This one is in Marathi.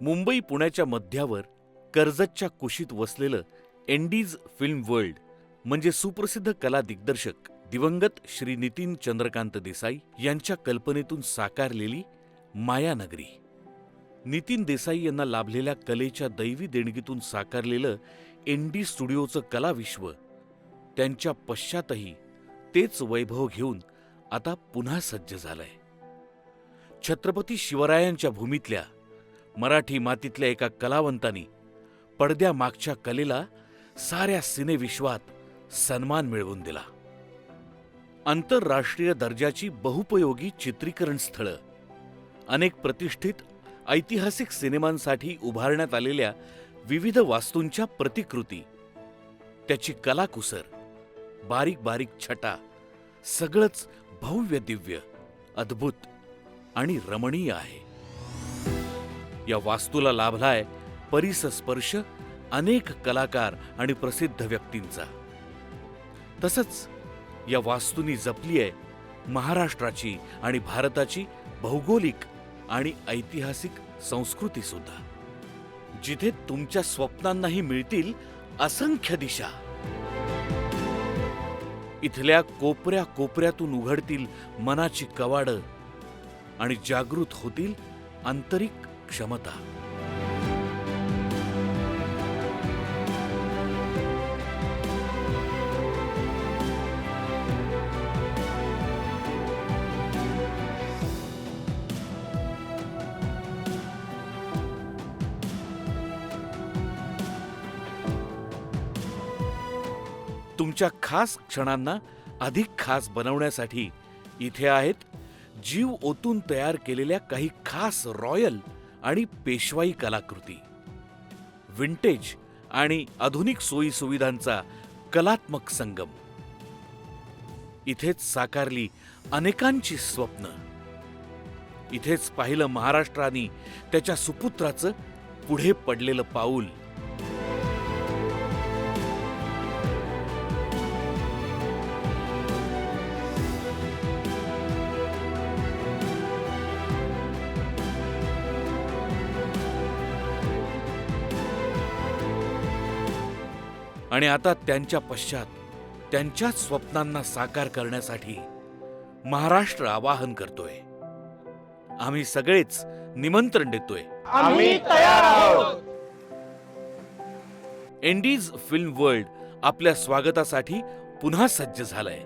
मुंबई पुण्याच्या मध्यावर कर्जतच्या कुशीत वसलेलं एंडीज फिल्म वर्ल्ड म्हणजे सुप्रसिद्ध कला दिग्दर्शक दिवंगत श्री नितीन चंद्रकांत देसाई यांच्या कल्पनेतून साकारलेली मायानगरी नितीन देसाई यांना लाभलेल्या कलेच्या दैवी देणगीतून साकारलेलं एनडी स्टुडिओचं कलाविश्व त्यांच्या पश्चातही तेच वैभव घेऊन आता पुन्हा सज्ज झालंय. छत्रपती शिवरायांच्या भूमीतल्या मराठी मातीतल्या एका कलावंतानी पडद्यामागच्या कलेला साऱ्या सिनेविश्वात सन्मान मिळवून दिला. आंतरराष्ट्रीय दर्जाची बहुपयोगी चित्रीकरण स्थळं अनेक प्रतिष्ठित ऐतिहासिक सिनेमांसाठी उभारण्यात आलेल्या विविध वास्तूंच्या प्रतिकृती त्याची कलाकुसर बारीक बारीक छटा सगळंच भव्य दिव्य अद्भुत आणि रमणीय आहे. या वास्तूला लाभलाय परिसस्पर्श अनेक कलाकार आणि प्रसिद्ध व्यक्तींचा. तसंच या वास्तूनी जपली आहे महाराष्ट्राची आणि भारताची भौगोलिक आणि ऐतिहासिक संस्कृती सुद्धा. जिथे तुमच्या स्वप्नांनाही मिळतील असंख्य दिशा. इथल्या कोपऱ्या कोपऱ्यातून उघडतील मनाची कवाडं आणि जागृत होतील आंतरिक क्षमता. तुमच्या खास क्षणांना अधिक खास बनवण्यासाठी इथे आहेत जीव ओतून तयार केलेल्या काही खास रॉयल आणि पेशवाई कलाकृती. विंटेज आणि आधुनिक सोयी सुविधांचा कलात्मक संगम. इथेच साकारली अनेकांची स्वप्न. इथेच पाहिलं महाराष्ट्राने त्याच्या सुपुत्राचं पुढे पडलेलं पाऊल. आणि आता त्यांच्या पश्चात त्यांच्याच स्वप्नांना साकार करण्यासाठी महाराष्ट्र आवाहन करतोय. आम्ही सगळेच निमंत्रण देतोय. आम्ही तयार आहोत. एंडीज फिल्म वर्ल्ड आपल्या स्वागतासाठी पुन्हा सज्ज झालंय.